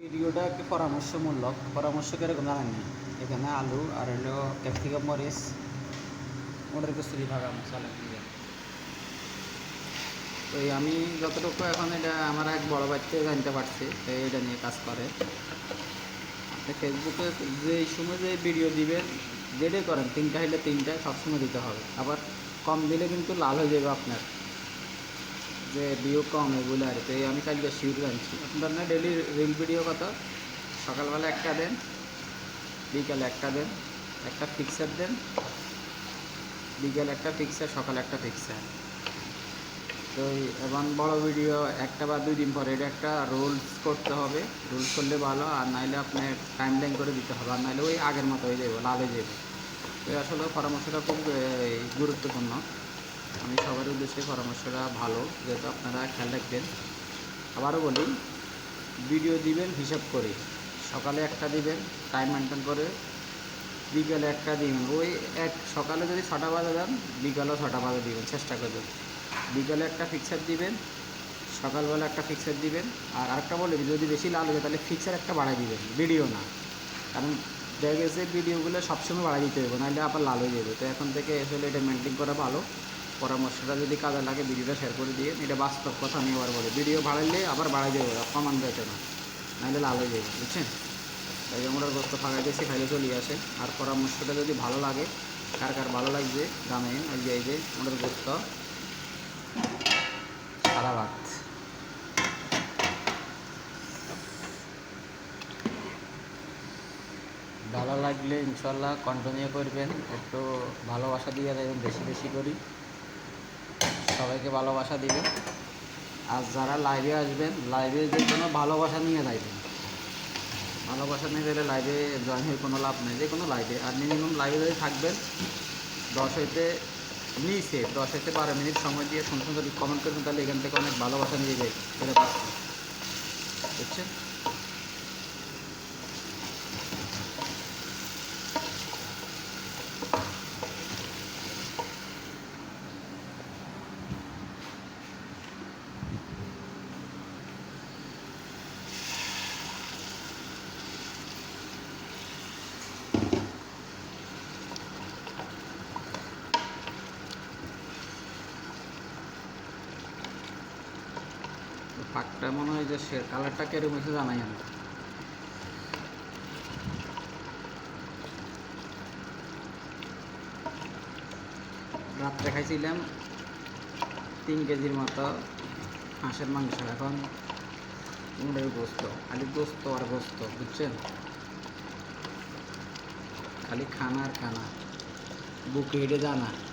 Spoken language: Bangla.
ভিডিওটা একটি পরামর্শমূলক পরামর্শ কীরকম জানেন না এখানে আলু আর হলো ক্যাপসিকাম, মরিচ ওটার কস্তুরি ভাগা মশলা তো আমি যতটুকু এখন এটা আমার এক বড় বাচ্চা জানতে পারছি এটা নিয়ে কাজ করে। ফেসবুকে যে সময় যে ভিডিও দিবেন যেটাই করেন, তিনটা হইলে তিনটা, সবসময় দিতে হবে। আবার কম দিলে কিন্তু লাল হয়ে যাবে আপনার। যে ভিউ কম এগুলো আর এই আমি কালকে শিউর জানছি আপনার না ডেলি রিল ভিডিও কত? সকালবেলা একটা দেন, বিকালে একটা দেন, একটা ফিক্সার দেন, বিকেল একটা ফিক্সার সকালে একটা ফিক্সার তো এবং বড় ভিডিও একটা বা দুই দিন পরে, এটা একটা রুলস করতে হবে। রুলস করলে ভালো, আর নাইলে আপনার টাইম লাইন করে দিতে হবে। আর নাইলে ওই আগের মতো হয়ে যাবে, লাল হয়ে যাবে। তো আসলে পরামর্শটা খুব গুরুত্বপূর্ণ। আমি সবার উদ্দেশ্যে পরামর্শটা ভালো, যেহেতু আপনারা খেয়াল রাখবেন। আবারও বলি ভিডিও দিবেন, হিসাব করে। সকালে একটা দিবেন টাইম মেনটেন করে। বিকালে একটা দিবেন। ওই এক, সকালে যদি ছটা বাজে দেন বিকালেও ছটা বাজে দিবেন, চেষ্টা করবেন। বিকালে একটা ফিক্সার দিবেন, সকালবেলা একটা ফিক্সার দিবেন। আর আরেকটা বলে, যদি বেশি লাল হয়ে তাহলে ফিক্সার একটা বাড়াই দিবেন ভিডিও না। কারণ দেখা গেছে ভিডিওগুলো সবসময় বাড়াই দিতে হবে নাহলে আবার লাল হয়ে যাবে। তো এখন থেকে আসলে এটা মেনটেন করা ভালো। পরামর্শটা যদি কাজে লাগে, ভিডিওটা শেয়ার করে দিয়ে, এটা বাস্তব কথা আমি আবার বলি। ভিডিও বাড়াইলে আবার বাড়াই যাবে কমান যেতে না। নাহলে লাল হয়ে যাবে, বুঝছেন? তাই আমরা গোস্ত ফাঁকা দিয়েছি, খাইলে চলে আসে। আর পরামর্শটা যদি ভালো লাগে, কার কার ভালো লাগবে দামে এই যে এই যে আমাদের গোস্ত ভালো লাগলে ইনশাল্লাহ কন্টিনিউ করবেন, একটু ভালোবাসা দিয়ে দেবেন বেশি বেশি করি। সবাইকে ভালোবাসা দিবেন। আর যারা লাইভে আসবেন লাইভে যে কোনো ভালোবাসা নিয়ে যাইবেন। ভালোবাসা নিয়ে গেলে লাইভে জয়েন হয়ে কোনো লাভ নেই, যে কোনো লাইভে আর মিনিমাম লাইভে যদি থাকবেন, দশ হইতে নিচে, দশ হইতে বারো মিনিট সময় দিয়ে সুন্দর সুন্দর কমেন্ট করবেন, তাহলে এখান থেকে অনেক ভালোবাসা নিয়ে যাই। বুঝছেন? তো পাকটা মনে হয় যে সে কালারটা কেরম হয়েছে জানাই আমি। রাত্রে খাইছিলাম তিন কেজির মতো হাঁসের মাংস। এখন মুড়ের গোস্ত, খালি গোস্ত আর গোস্ত, বুঝছেন? খালি খানা আর খানা। বুকে হেঁটে জানা